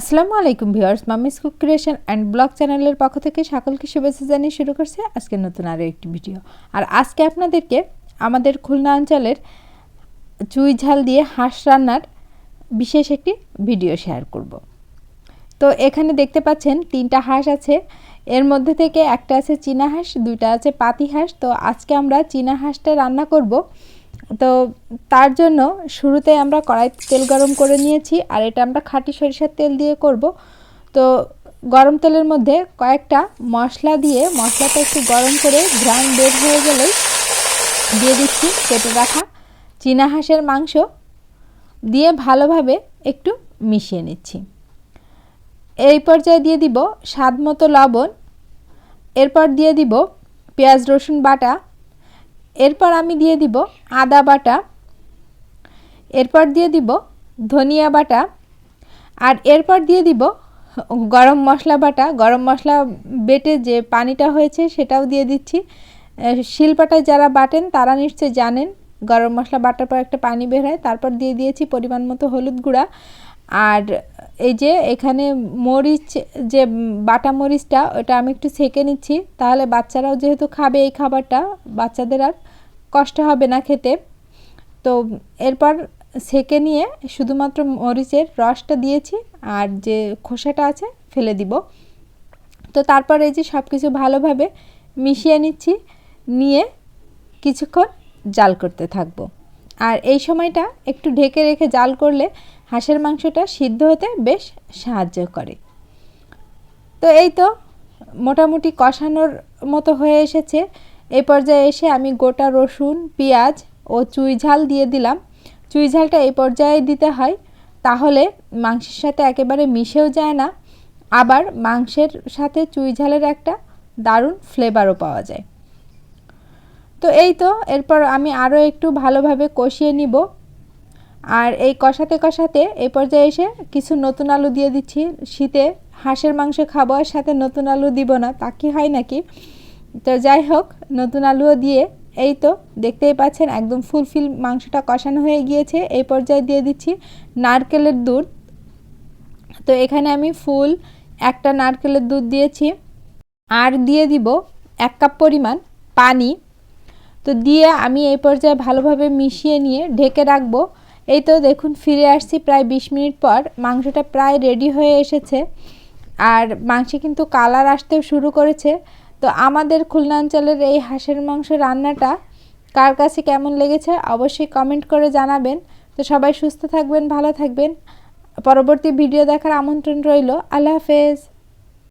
আসসালামু আলাইকুম viewers, Mami's cook creation and blog চ্যানেলের পক্ষ থেকে সকলকে শুভেচ্ছা জানিয়ে শুরু করছে আজকে নতুন আরও একটি ভিডিও। আর আজকে আপনাদেরকে আমাদের খুলনা অঞ্চলের চুই ঝাল দিয়ে হাঁস রান্নার বিশেষ একটি ভিডিও শেয়ার করব। তো এখানে দেখতে পাচ্ছেন তিনটা হাঁস আছে, এর মধ্যে থেকে একটা আছে চীনা হাঁস, দুইটা আছে পাতি হাঁস। তো আজকে আমরা চীনা হাঁসটা রান্না করব তো তার জন্য শুরুতে আমরা কড়াই তেল গরম করে নিয়েছি, আর এটা আমরা খাঁটি সরিষার তেল দিয়ে করব। তো গরম তেলের মধ্যে কয়েকটা মশলা দিয়ে, মশলাটা একটু গরম করে ঘ্রাণ বের হয়ে গেলেই দিয়ে দিচ্ছি কেটে রাখা চীনা হাঁসের মাংস। দিয়ে ভালোভাবে একটু মিশিয়ে নিচ্ছি। এই পর্যায়ে দিয়ে দিব স্বাদ মতো লবণ। এরপর দিয়ে দিব পেঁয়াজ, রসুন বাটা এরপর আমি দিয়ে দিব আদা বাটা, এরপর দিয়ে দিব ধনিয়া বাটা, আর এরপর দিয়ে দিব গরম মশলা বাটা। গরম মশলা বেটে যে পানিটা হয়েছে সেটাও দিয়ে দিচ্ছি। শিলপাটায় যারা বাটেন তারা নিশ্চয়ই জানেন গরম মশলা বাটার পর একটা পানি বের হয়। তারপর দিয়ে দিয়েছি পরিমাণ মতো হলুদ গুঁড়া। আর এই যে এখানে মরিচ, যে বাটা মরিচটা, ওটা আমি একটু ছেঁকে নিচ্ছি। তাহলে বাচ্চারাও যেহেতু খাবে এই খাবারটা, বাচ্চাদের আর কষ্ট হবে না খেতে। তো এরপর সেকে নিয়ে শুধুমাত্র মরিচের রসটা দিয়েছি, আর যে খোসাটা আছে ফেলে দিব। তো তারপর এই যে সব কিছু ভালোভাবে মিশিয়ে নিচ্ছি, নিয়ে কিছুক্ষণ জাল করতে থাকব। আর এই সময়টা একটু ঢেকে রেখে জাল করলে হাঁসের মাংসটা সিদ্ধ হতে বেশ সাহায্য করে। তো এই তো মোটামুটি কষানোর মতো হয়ে এসেছে। এই পর্যায়ে এসে আমি গোটা রসুন, পেঁয়াজ ও চুই ঝাল দিয়ে দিলাম। চুই ঝালটা এই পর্যায়ে দিতে হয়। তাহলে মাংসের সাথে একেবারে মিশেও যায় না। আবার মাংসের সাথে চুই ঝালের একটা দারুণ ফ্লেভারও পাওয়া যায়। তো এই তো, এরপর আমি আরও একটু ভালোভাবে কষিয়ে নিব। আর এই কষাতে কষাতে এই পর্যায়ে এসে কিছু নতুন আলু দিয়ে দিচ্ছি। শীতে হাঁসের মাংস খাব আর সাথে নতুন আলু দিব না। তা কি হয় নাকি? তো যাই হোক, নতুন আলুও দিয়ে এই তো দেখতেই পাচ্ছেন একদম ফুলফিল মাংসটা কষানো হয়ে গিয়েছে। এই পর্যায়ে দিয়ে দিচ্ছি নারকেলের দুধ। তো এখানে আমি ফুল একটা নারকেলের দুধ দিয়েছি। আর দিয়ে দিব এক কাপ পরিমাণ পানি। তো দিয়ে আমি এই পর্যায়ে ভালোভাবে মিশিয়ে নিয়ে ঢেকে রাখব। এই তো দেখুন, ফিরে আসছি প্রায় বিশ মিনিট পর। মাংসটা প্রায় রেডি হয়ে এসেছে। আর মাংসে কিন্তু কালার আসতেও শুরু করেছে। তো আমাদের খুলনা অঞ্চলের এই হাঁসের মাংস রান্নাটা কার কাছে কেমন লেগেছে অবশ্যই কমেন্ট করে জানাবেন। তো সবাই সুস্থ থাকবেন, ভালো থাকবেন। পরবর্তী ভিডিও দেখার আমন্ত্রণ রইল। আল্লাহ হাফেজ।